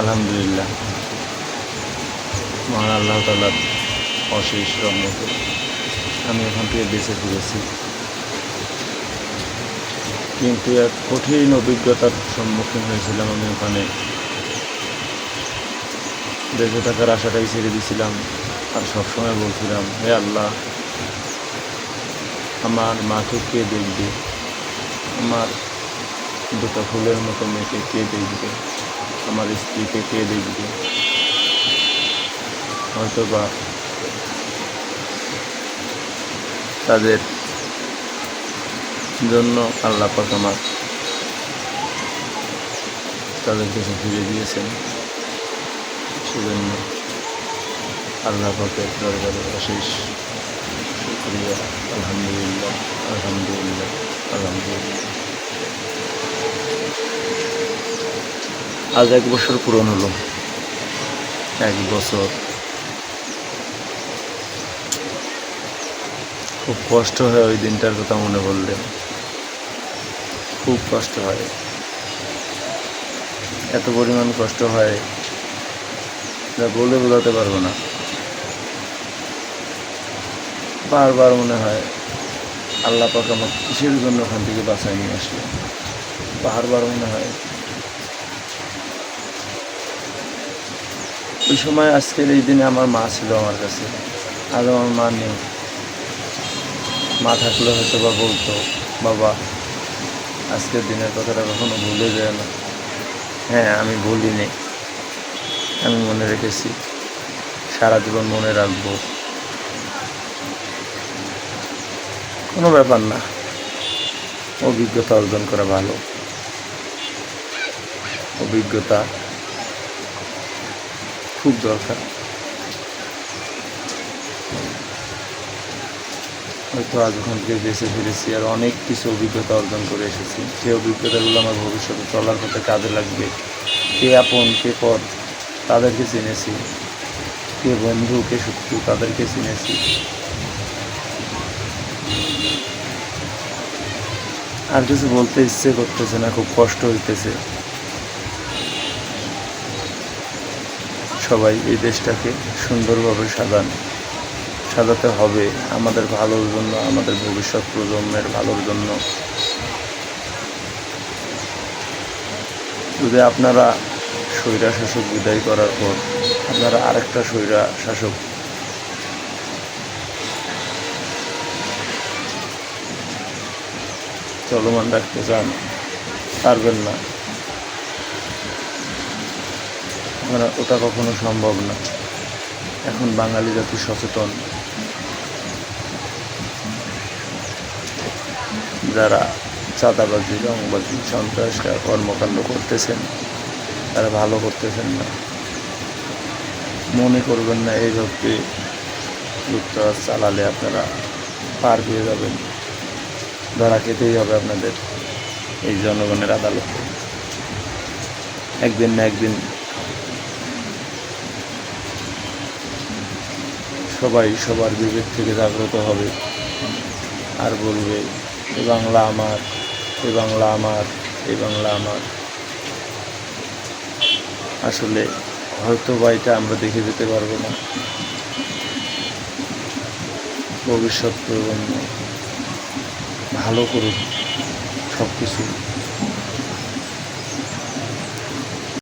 আলহামদুলিল্লাহ। মহান আল্লাহ তালার অশেষ রহমত আমি ওখান থেকে বেঁচে ফিরেছি। কিন্তু এক কঠিন অভিজ্ঞতার সম্মুখীন হয়েছিলাম আমি ওখানে। বেঁচে থাকার আশাটাই ছেড়ে দিয়েছিলাম আর সবসময় বলছিলাম, হে আল্লাহ, আমার মাকে কে দেখবে? আমার দুটো ফুলের মতো মেয়েকে কে দেখবে? আমার স্ত্রীকে কে দেখবে। হয়তো বা তাদের জন্য আল্লাহ পাক আমার তাদের কাছে ফিরে দিয়েছেন সেজন্য আল্লাহ পাকের দরবারে অশেষ শুক্রিয়া। আলহামদুলিল্লাহ আলহামদুলিল্লাহ আলহামদুলিল্লাহ। আজ এক বছর পূরণ হলো। এক বছর। খুব কষ্ট হয় ওই দিনটার কথা মনে পড়লে। খুব কষ্ট হয়। এত পরিমাণ কষ্ট হয়, যা বলে বোঝাতে পারব না। বারবার মনে হয়, আল্লাহ পাক আমার কিসের জন্য ওখান থেকে বাঁচায় নিয়ে আসলো। বারবার মনে হয় ওই সময় আজকের এই দিনে আমার মা ছিল আমার কাছে। আজ আমার মা নেই। মা থাকলে হয়তো বা বলতো, বাবা, আজকের দিনের কথাটা কখনো ভুলে যায় না। হ্যাঁ আমি ভুলিনি। আমি মনে রেখেছি, সারা জীবন মনে রাখব। কোনো ব্যাপার না। অভিজ্ঞতা অর্জন করা ভালো। অভিজ্ঞতা খুব দরকার। হয়তো আজ থেকে বেঁচে ফিরেছি আর অনেক কিছু অভিজ্ঞতা অর্জন করে এসেছি। সেই অভিজ্ঞতাগুলো আমার ভবিষ্যতে চলার পথে কাজে লাগবে, কে আপন, কে পর তাদেরকে চিনেছি। কে বন্ধু, কে শত্রু, তাদেরকে চিনেছি। আর কিছু বলতে ইচ্ছে করতেছে না, খুব কষ্ট হইতেছে। সবাই এই দেশটাকে সুন্দরভাবে সাজান। সাজাতে হবে আমাদের ভালোর জন্য, আমাদের ভবিষ্যৎ প্রজন্মের ভালোর জন্য। যদি আপনারা স্বৈরা শাসক বিদায় করার পর আপনারা আরেকটা স্বৈরা শাসক চলমান রাখতে চান, পারবেন না। ওরা- ওটা কখনো সম্ভব না। এখন বাঙালি জাতি সচেতন। যারা চাঁদাবাজি রংবাজি সন্ত্রাস কর্মকাণ্ড করতেছেন, তারা ভালো করতেছেন না। মনে করবেন না এইভাবে লুটতরাজ চালালে আপনারা পার পেয়ে যাবেন। ধরা খেতেই হবে আপনাদের, এই জনগণের আদালতে। একদিন না একদিন সবাই সবার বিবেক থেকে জাগ্রত হবে। আর বলবে, এ বাংলা আমার, এ বাংলা আমার, এ বাংলা আমার। আসলে হয়তো বা এটা আমরা দেখে যেতে পারব না। ভবিষ্যৎ প্রজন্ম ভালো করুক সব কিছু